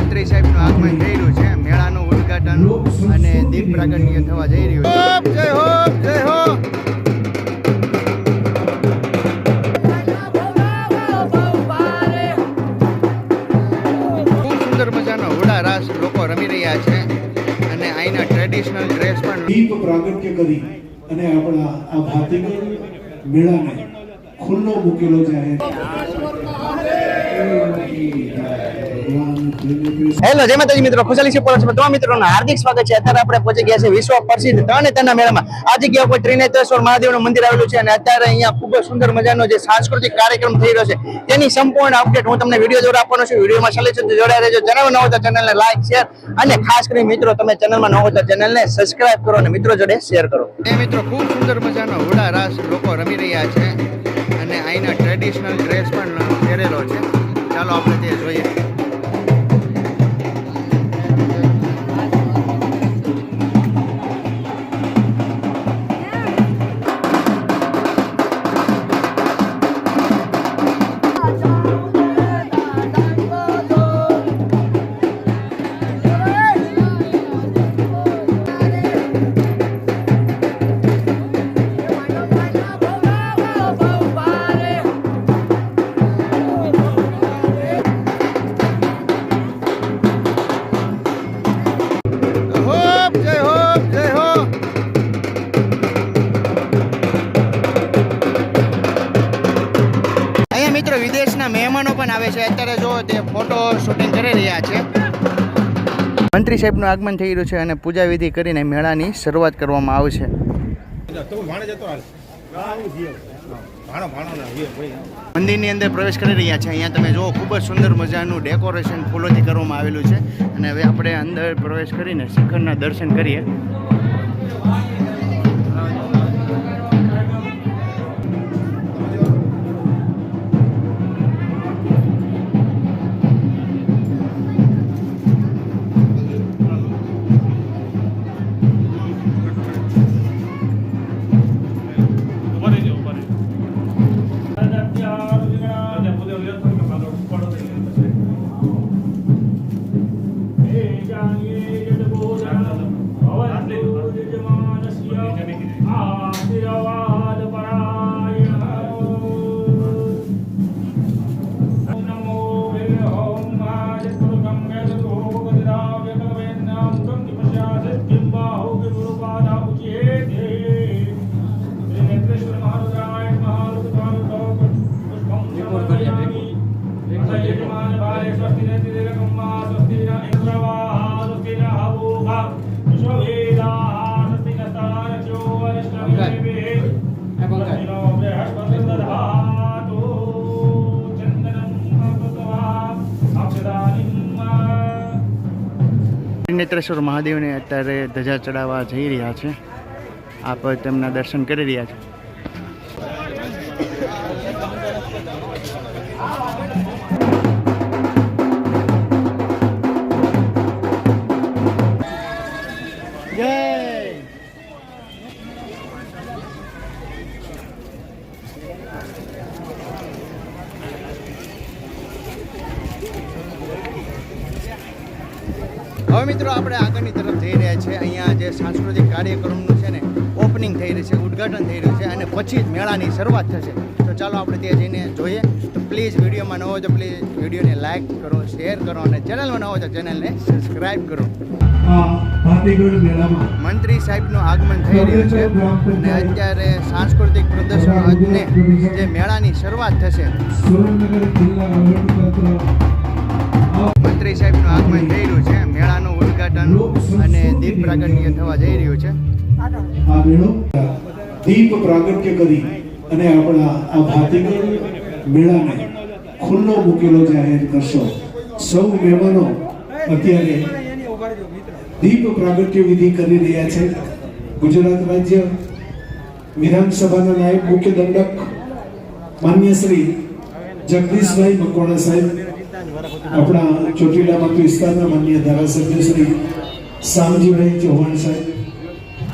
મંત્રી સાહેબનું આગમન થઈ રહ્યું છે. મેળાનું ઉદઘાટન અને દીપ પ્રાગટ્ય થવા જઈ રહ્યું છે. જય હો જય હો ખૂબ સુંદર મજાનો હોડા રાસ લોકો રમી રહ્યા છે. અને અહીંના ટ્રેડિશનલ ડ્રેસ પણ દીપ પ્રાગટ્ય કરી અને આપણા આ ભાતીગળ મેળાને ખુલ્લો મૂકેલો જાહેર હેલો જય માતાજી મિત્રો. ખુશાલી છે તમામ મિત્રોનું હાર્દિક સ્વાગત છે. અત્યારે આપણે પહોંચી ગયા છે વિશ્વ પ્રસિદ્ધ ત્રણ તેના મેળામાં. આ જગ્યા ઉપર ત્રિનેત્રેશ્વર મહાદેવનું મંદિર આવેલું છે અને અત્યારે અહીંયા ખૂબ જ સુંદર મજાનો જે સાંસ્કૃતિક કાર્યક્રમ થઈ રહ્યો છે, તેની સંપૂર્ણ અપડેટ હું તમને વીડિયો દ્વારા આપવાનો છું. વિડીયોમાં ચાલે છે તો જોડાઈ રહેજો. ચેનલ ન હોય તો ચેનલને લાઈક શેર અને ખાસ કરી મિત્રો, તમે ચેનલમાં ન હો તો ચેનલને સબસ્ક્રાઇબ કરો અને મિત્રો જોડે શેર કરો. એ મિત્રો, ખૂબ સુંદર મજાનો હોડા રાસ લોકો રમી રહ્યા છે અને અહીંના ટ્રેડિશનલ ડ્રેસ પણ પહેરેલો છે. ચાલો આપણે તે જોઈએ. મંત્રી સાહેબનું આગમન થઈ રહ્યું છે અને પૂજા વિધિ કરીને મેળાની શરૂઆત કરવામાં આવશે મંદિરની અંદર પ્રવેશ કરી રહ્યા છે. અહીંયા તમે જુઓ, ખૂબ જ સુંદર મજાનું ડેકોરેશન ફૂલોથી કરવામાં આવેલું છે. અને હવે આપણે અંદર પ્રવેશ કરીને શિખરના દર્શન કરીએ. Gracias. ત્રિનેત્રેશ્વર મહાદેવને અત્યારે ધજા ચડાવવા જઈ રહ્યા છે. આપ તેમના દર્શન કરી રહ્યા છો. હવે મિત્રો આપણે આગળની તરફ જઈ રહ્યા છે. અહીંયા જે સાંસ્કૃતિક કાર્યક્રમનું છે ને ઓપનિંગ થઈ રહ્યું છે, ઉદ્ઘાટન થઈ રહ્યું છે અને પછી જ મેળાની શરૂઆત થશે. તો ચાલો આપણે ત્યાં જઈને જોઈએ. તો પ્લીઝ વિડીયોમાં ન હોય તો પ્લીઝ વિડીયોને લાઇક કરો શેર કરો અને ચેનલમાં ન હોય તો ચેનલને સબસ્ક્રાઈબ કરો. મંત્રી સાહેબનું આગમન થઈ રહ્યું છે અને અત્યારે સાંસ્કૃતિક પ્રદર્શન અને જે મેળાની શરૂઆત થશે. મંત્રી સાહેબનું આગમન થઈ રહ્યું છે. મેળાનું ઉદ્ઘાટન અને દીપ પ્રાગટ્ય થવા જઈ રહ્યું છે. આ મેળો દીપ પ્રાગટ્ય કરી અને આપણા આ ભાતીગળ મેળાને ખુલ્લો મૂકેલો જાહેર કરશો. સૌ મહેમાનો અત્યારે દીપ પ્રાગટ્ય વિધિ કરી રહ્યા છે. ગુજરાત રાજ્ય વિધાનસભાના નાયબ મુખ્ય દંડક માન્ય શ્રી જગદીશભાઈ મકવાણા સાહેબ આપણા ચોટીલા મત વિસ્તારના માન્ય ધારાસભ્ય શ્રી સામજીભાઈ ચૌહાણ સાહેબ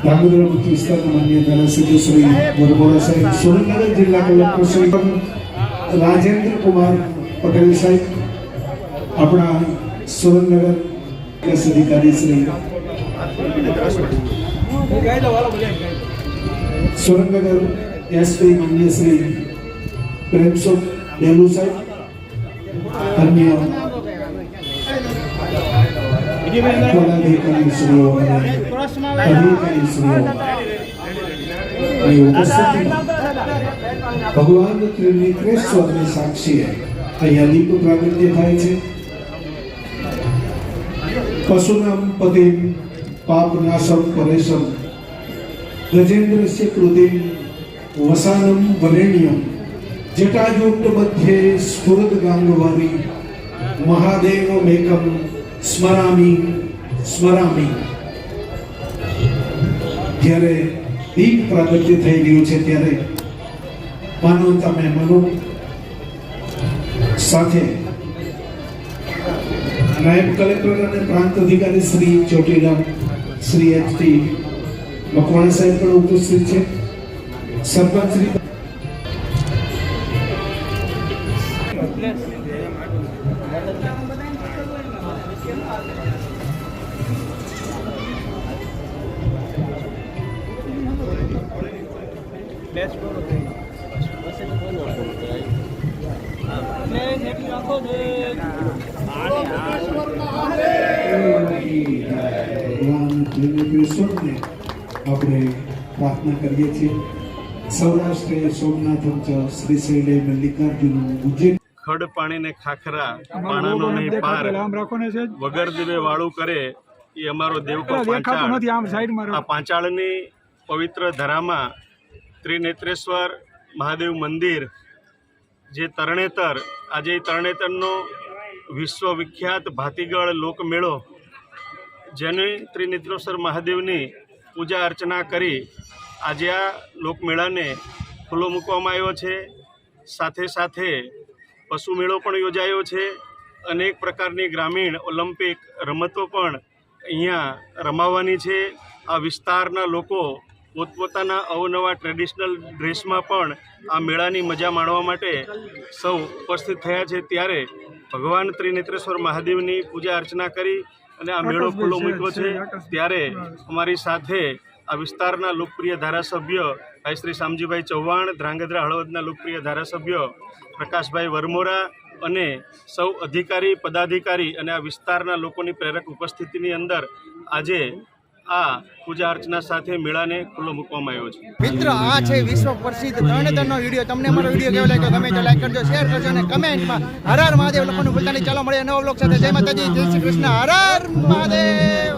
ધાંગધ્રા મત વિસ્તારના માન્ય ધારાસભ્ય શ્રી વરબોરા સાહેબ, સુરેન્દ્રનગર જિલ્લા કલેક્ટર શ્રી રાજેન્દ્ર કુમાર પટેલ સાહેબ, આપણા સુરેન્દ્રનગર કેસ અધિકારી શ્રી સુરેન્દ્રનગર એસપી માન્ય શ્રી પ્રેમસુખ ડેલુ સાહેબ અન્ય પદાધિકારી શ્રીઓ અને અધિકારી શ્રીઓ ની ઉપસ્થિતિમાં ભગવાન ત્રિનેત્રેશ્વરની સાક્ષીએ થાય છે પશુનામ પદે પાપ નાશમ પરેશમ ગજેન્દ્રસ્ય કૃતિમ વસાનમ વરેણ્યમ જટાજુટ મધ્યે સ્ફુરદ ગાંગવારી મહાદેવમેકમ સ્મરામી સ્મરામી જ્યારે દીપ પ્રાગટ્ય થઈ રહ્યું છે ત્યારે માનો તમે મનો સાથે. નાયબ કલેક્ટર અને પ્રાંત અધિકારી શ્રી ચોટીલા, શ્રી એચ ટી મકવાણા સાહેબ પણ ઉપસ્થિત છે. સરપંચ શ્રી ભગવાન ત્રિનેત્રેશ્વરને આપણે પ્રાર્થના કરીએ છીએ. સૌરાષ્ટ્રે સોમનાથ શ્રી શૈલે મલ્લિકાર્જુન ઉજ્જૈન ખડ પાણીને ખાખરા પાણાનો નહીં પાર. રાખો ને છે વગર દિવે વાળું કરે એ અમારો દેવકો પાંચાળ. ની આ પાંચાળની પવિત્ર ધરામાં ત્રિનેત્રેશ્વર મહાદેવ મંદિર, જે તરણેતર, આજે તરણેતરનો વિશ્વવિખ્યાત ભાતીગળ લોકમેળો, જેને ત્રિનેત્રેશ્વર મહાદેવની પૂજા અર્ચના કરી આજે આ લોકમેળાને ખુલ્લો મૂકવામાં આવ્યો છે. સાથે સાથે પશુ મેળો પણ યોજાયો છે. અનેક પ્રકારની ગ્રામીણ ઓલિમ્પિક રમતો પણ અહીંયા રમાવાની છે. આ વિસ્તારના લોકો પોતપોતાના અવનવા ટ્રેડિશનલ ડ્રેસમાં પણ આ મેળાની મજા માણવા માટે સૌ ઉપસ્થિત થયા છે. ત્યારે ભગવાન ત્રિનેત્રેશ્વર મહાદેવની પૂજા અર્ચના કરી અને આ મેળો ખુલ્લો મૂક્યો છે ત્યારે અમારી સાથે આ વિસ્તારના લોકપ્રિય ધારાસભ્ય ભાઈ શ્રી શામજીભાઈ ચૌહાણ ધ્રાંગધ્રા હળવદના લોકપ્રિય ધારાસભ્ય પ્રકાશભાઈ વરમોરા અને સૌ અધિકારી પદાધિકારી અને આ વિસ્તારના લોકોની પ્રેરક ઉપસ્થિતિની અંદર આજે આ પૂજા અર્ચના સાથે મેળાને ખુલ્લો મૂકવામાં આવ્યો છે. મિત્ર, આ છે વિશ્વ પ્રસિદ્ધ તરણેતરનો વીડિયો. તમને મારો વીડિયો કેવો લાગ્યો ગમે તો લાઈક કરજો શેર કરજો અને કમેન્ટમાં હર હર મહાદેવ લખવાનું ભૂલતા નહીં ચાલો મળીએ નવો બ્લોગ સાથે. જય માતાજી, જય શ્રી કૃષ્ણ. હર હર મહાદેવ